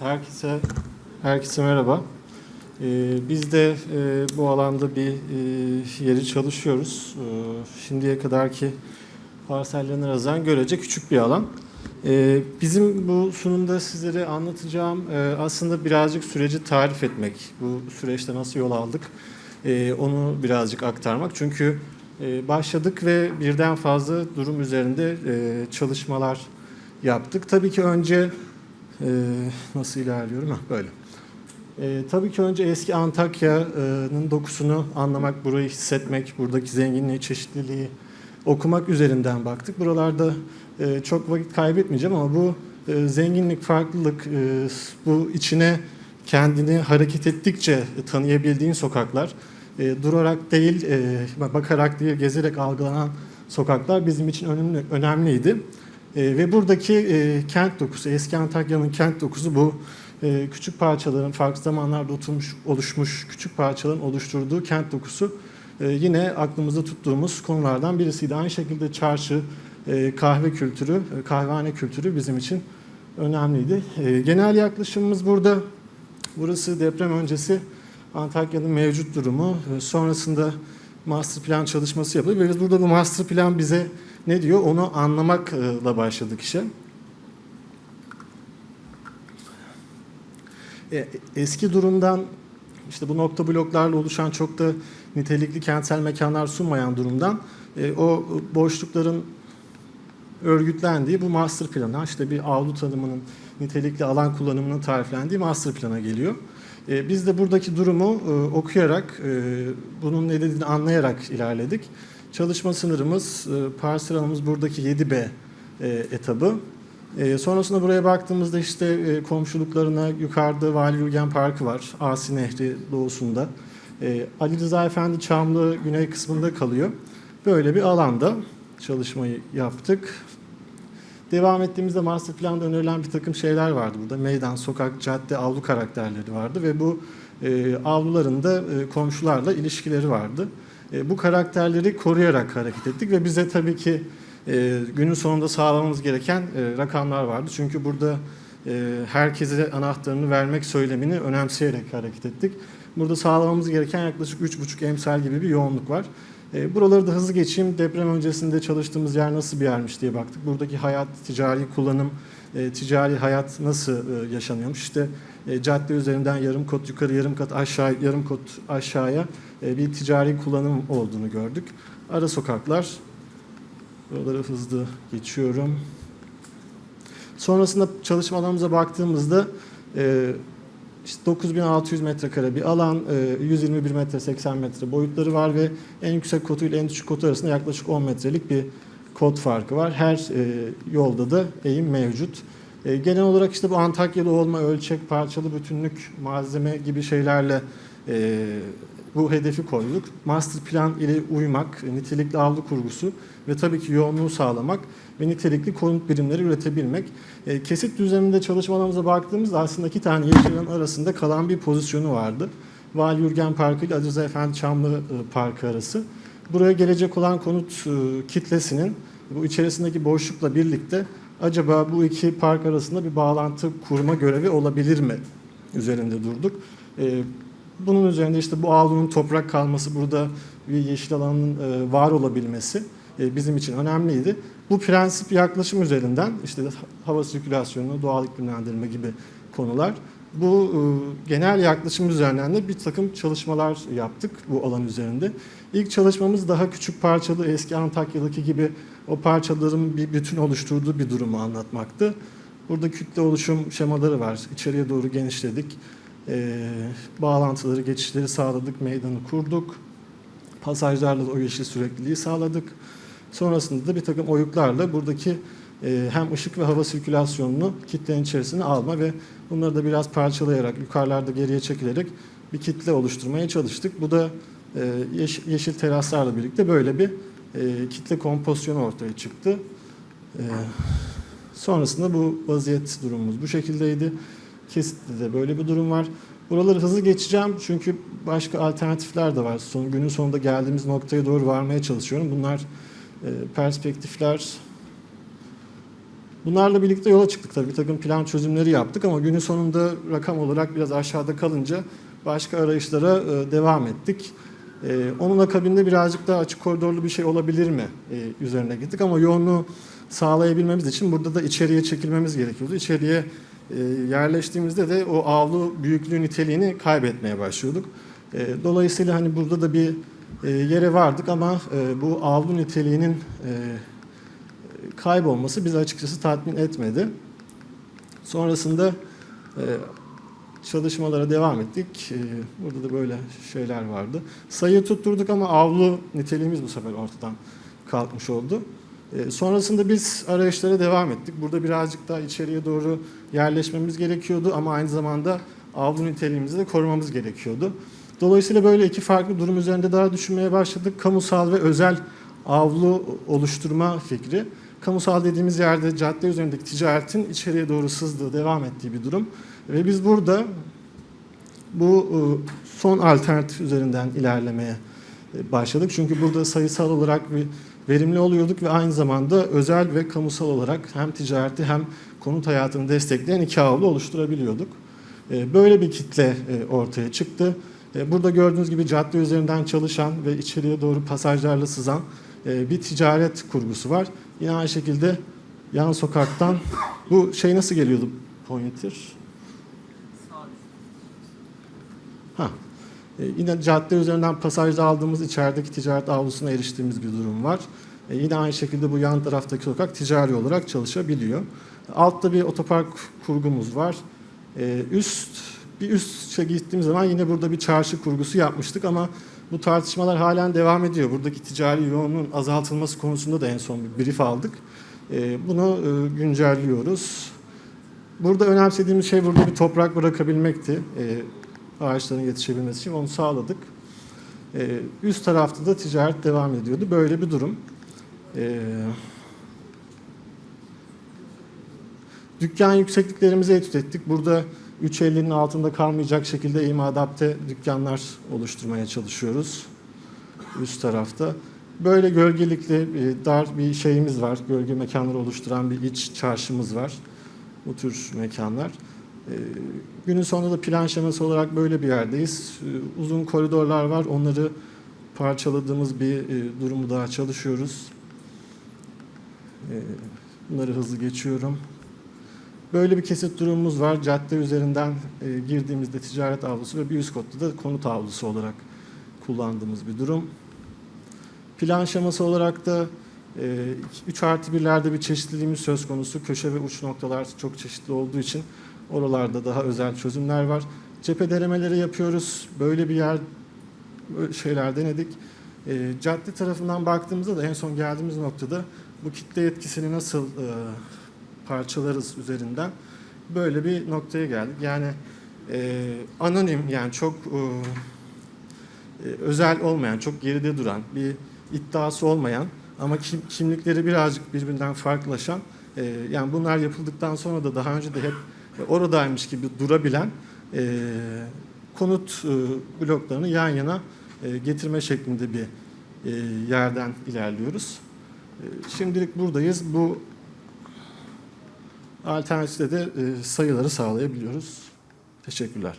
Herkese herkese merhaba. Ee, biz de e, bu alanda bir e, yeri çalışıyoruz. Ee, şimdiye kadarki parsellerine nazaran görece küçük bir alan. Ee, bizim bu sunumda sizlere anlatacağım e, aslında birazcık süreci tarif etmek. Bu süreçte nasıl yol aldık e, onu birazcık aktarmak. Çünkü e, başladık ve birden fazla durum üzerinde e, çalışmalar yaptık. Tabii ki önce ee, nasıl ilerliyorum? Ha, böyle. Ee, tabii ki önce eski Antakya'nın dokusunu anlamak, burayı hissetmek, buradaki zenginliği, çeşitliliği okumak üzerinden baktık. Buralarda e, çok vakit kaybetmeyeceğim ama bu e, zenginlik, farklılık, e, bu içine kendini hareket ettikçe tanıyabildiğin sokaklar, e, durarak değil, e, bakarak değil, gezerek algılanan sokaklar bizim için önemli, önemliydi. E, ve buradaki e, kent dokusu, eski Antakya'nın kent dokusu bu. E, küçük parçaların, farklı zamanlarda oturmuş, oluşmuş küçük parçaların oluşturduğu kent dokusu. E, yine aklımızda tuttuğumuz konulardan birisiydi. Aynı şekilde çarşı, e, kahve kültürü, e, kahvehane kültürü bizim için önemliydi. E, genel yaklaşımımız burada, burası deprem öncesi Antakya'nın mevcut durumu, e, sonrasında master plan çalışması yapılıyor. Ve biz burada bu master plan bize ne diyor onu anlamakla başladık işe. E, Eski durumdan işte bu nokta bloklarla oluşan çok da nitelikli kentsel mekanlar sunmayan durumdan e, o boşlukların örgütlendiği bu master plana işte bir avlu tanımının nitelikli alan kullanımının tariflendiği master plana geliyor. E, Biz de buradaki durumu okuyarak, bunun ne dediğini anlayarak ilerledik. Çalışma sınırımız, e, parsel alanımız buradaki 7B e, etabı. E, sonrasında buraya baktığımızda işte e, komşuluklarına yukarıda Vali Gürgen Parkı var. Asi Nehri doğusunda. Ali Rıza Efendi Çamlı güney kısmında kalıyor. Böyle bir alanda çalışmayı yaptık. Devam ettiğimizde master planda önerilen bir takım şeyler vardı burada. Meydan, sokak, cadde, avlu karakterleri vardı ve bu e, avluların da e, komşularla ilişkileri vardı. E, bu karakterleri koruyarak hareket ettik ve bize tabii ki e, günün sonunda sağlamamız gereken e, rakamlar vardı. Çünkü burada herkese anahtarını vermek söylemini önemseyerek hareket ettik. Burada sağlamamız gereken yaklaşık 3,5 emsal gibi bir yoğunluk var. E, buraları da hızlı geçeyim. Deprem öncesinde çalıştığımız yer nasıl bir yermiş diye baktık. Buradaki hayat, ticari kullanım, e, ticari hayat nasıl e, yaşanıyormuş? İşte cadde üzerinden yarım kot yukarı, yarım kat aşağı, yarım kot aşağıya bir ticari kullanım olduğunu gördük. Ara sokaklar, buraları hızlı geçiyorum. Sonrasında çalışma alanımıza baktığımızda işte 9600 metrekare bir alan, e, 121 metre 80 metre boyutları var ve en yüksek kotu ile en düşük kotu arasında yaklaşık 10 metrelik bir kod farkı var. Her e, yolda da eğim mevcut. E, genel olarak işte bu Antakyalı olma, ölçek, parçalı bütünlük, malzeme gibi şeylerle e, bu hedefi koyduk. Master plan ile uymak, nitelikli avlu kurgusu ve tabii ki yoğunluğu sağlamak ve nitelikli konut birimleri üretebilmek. E, kesit düzeninde çalışmalarımıza baktığımızda aslında iki tane yeşil arasında kalan bir pozisyonu vardı. Vali Yürgen Parkı ile Aziz Efendi Çamlı e, Parkı arası. Buraya gelecek olan konut e, kitlesinin bu içerisindeki boşlukla birlikte acaba bu iki park arasında bir bağlantı kurma görevi olabilir mi üzerinde durduk. E, bunun üzerinde işte bu avlunun toprak kalması, burada bir yeşil alanın e, var olabilmesi e, bizim için önemliydi. Bu prensip yaklaşım üzerinden işte hava sirkülasyonu, doğal iklimlendirme gibi konular. Bu e, genel yaklaşım üzerinden de bir takım çalışmalar yaptık bu alan üzerinde. İlk çalışmamız daha küçük parçalı eski Antakya'daki gibi o parçaların bir bütün oluşturduğu bir durumu anlatmaktı. Burada kütle oluşum şemaları var. İçeriye doğru genişledik. E, bağlantıları, geçişleri sağladık, meydanı kurduk. Pasajlarla da o yeşil sürekliliği sağladık. Sonrasında da bir takım oyuklarla buradaki e, hem ışık ve hava sirkülasyonunu kitlenin içerisine alma ve bunları da biraz parçalayarak, yukarılarda geriye çekilerek bir kitle oluşturmaya çalıştık. Bu da e, yeş- yeşil teraslarla birlikte böyle bir e, kitle kompozisyonu ortaya çıktı. E, sonrasında bu vaziyet durumumuz bu şekildeydi. Kesitte de böyle bir durum var. Buraları hızlı geçeceğim çünkü başka alternatifler de var. Son, günün sonunda geldiğimiz noktaya doğru varmaya çalışıyorum. Bunlar e, perspektifler Bunlarla birlikte yola çıktık tabii bir takım plan çözümleri yaptık ama günün sonunda rakam olarak biraz aşağıda kalınca başka arayışlara e, devam ettik. E, Onun akabinde birazcık daha açık koridorlu bir şey olabilir mi e, üzerine gittik ama yoğunluğu sağlayabilmemiz için burada da içeriye çekilmemiz gerekiyordu. İçeriye yerleştiğimizde de o avlu büyüklüğü niteliğini kaybetmeye başlıyorduk. E, Dolayısıyla hani burada da bir e, yere vardık ama e, bu avlu niteliğinin e, kaybolması bizi açıkçası tatmin etmedi. Sonrasında çalışmalara devam ettik. Burada da böyle şeyler vardı. Sayı tutturduk ama avlu niteliğimiz bu sefer ortadan kalkmış oldu. E, Sonrasında biz arayışlara devam ettik. Burada birazcık daha içeriye doğru yerleşmemiz gerekiyordu ama aynı zamanda avlu niteliğimizi de korumamız gerekiyordu. Dolayısıyla böyle iki farklı durum üzerinde daha düşünmeye başladık. Kamusal ve özel avlu oluşturma fikri. Kamusal dediğimiz yerde cadde üzerindeki ticaretin içeriye doğru sızdığı, devam ettiği bir durum. Ve biz burada bu e, son alternatif üzerinden ilerlemeye e, başladık. Çünkü burada sayısal olarak bir verimli oluyorduk ve aynı zamanda özel ve kamusal olarak hem ticareti hem konut hayatını destekleyen iki avlu oluşturabiliyorduk. E, Böyle bir kitle e, ortaya çıktı. E, Burada gördüğünüz gibi cadde üzerinden çalışan ve içeriye doğru pasajlarla sızan e, bir ticaret kurgusu var. Yine aynı şekilde yan sokaktan bu şey nasıl geliyordu pointer? Ha. E, yine cadde üzerinden pasajda aldığımız içerideki ticaret avlusuna eriştiğimiz bir durum var. E, yine aynı şekilde bu yan taraftaki sokak ticari olarak çalışabiliyor. Altta bir otopark kurgumuz var. E, üst bir üste gittiğimiz zaman yine burada bir çarşı kurgusu yapmıştık ama bu tartışmalar halen devam ediyor. Buradaki ticari yoğunluğun azaltılması konusunda da en son bir brief aldık. Bunu güncelliyoruz. Burada önemsediğimiz şey burada bir toprak bırakabilmekti. Ağaçların yetişebilmesi için onu sağladık. E, üst tarafta da ticaret devam ediyordu. Böyle bir durum. E, dükkan yüksekliklerimizi etüt ettik. Burada 3.50'nin altında kalmayacak şekilde eğim adapte dükkanlar oluşturmaya çalışıyoruz. Üst tarafta. Böyle gölgelikli e, dar bir şeyimiz var. Gölge mekanları oluşturan bir iç çarşımız var. Bu tür mekanlar. E, Günün sonunda da plan şeması olarak böyle bir yerdeyiz. E, Uzun koridorlar var. Onları parçaladığımız bir e, durumu daha çalışıyoruz. E, Bunları hızlı geçiyorum. Böyle bir kesit durumumuz var. Cadde üzerinden e, girdiğimizde ticaret avlusu ve bir üst katta da konut avlusu olarak kullandığımız bir durum. Plan şeması olarak da 3 artı birlerde bir çeşitliliğimiz söz konusu. Köşe ve uç noktalar çok çeşitli olduğu için oralarda daha özel çözümler var. Cephe denemeleri yapıyoruz. Böyle bir yer böyle şeyler denedik. E, cadde tarafından baktığımızda da en son geldiğimiz noktada bu kitle etkisini nasıl e, parçalarız üzerinden böyle bir noktaya geldik. Yani e, anonim yani çok e, e, özel olmayan, çok geride duran, bir iddiası olmayan ama kim, kimlikleri birazcık birbirinden farklılaşan, e, yani bunlar yapıldıktan sonra da daha önce de hep oradaymış gibi durabilen e, konut e, bloklarını yan yana e, getirme şeklinde bir e, yerden ilerliyoruz. E, şimdilik buradayız. Bu alternatifte de e, sayıları sağlayabiliyoruz. Teşekkürler.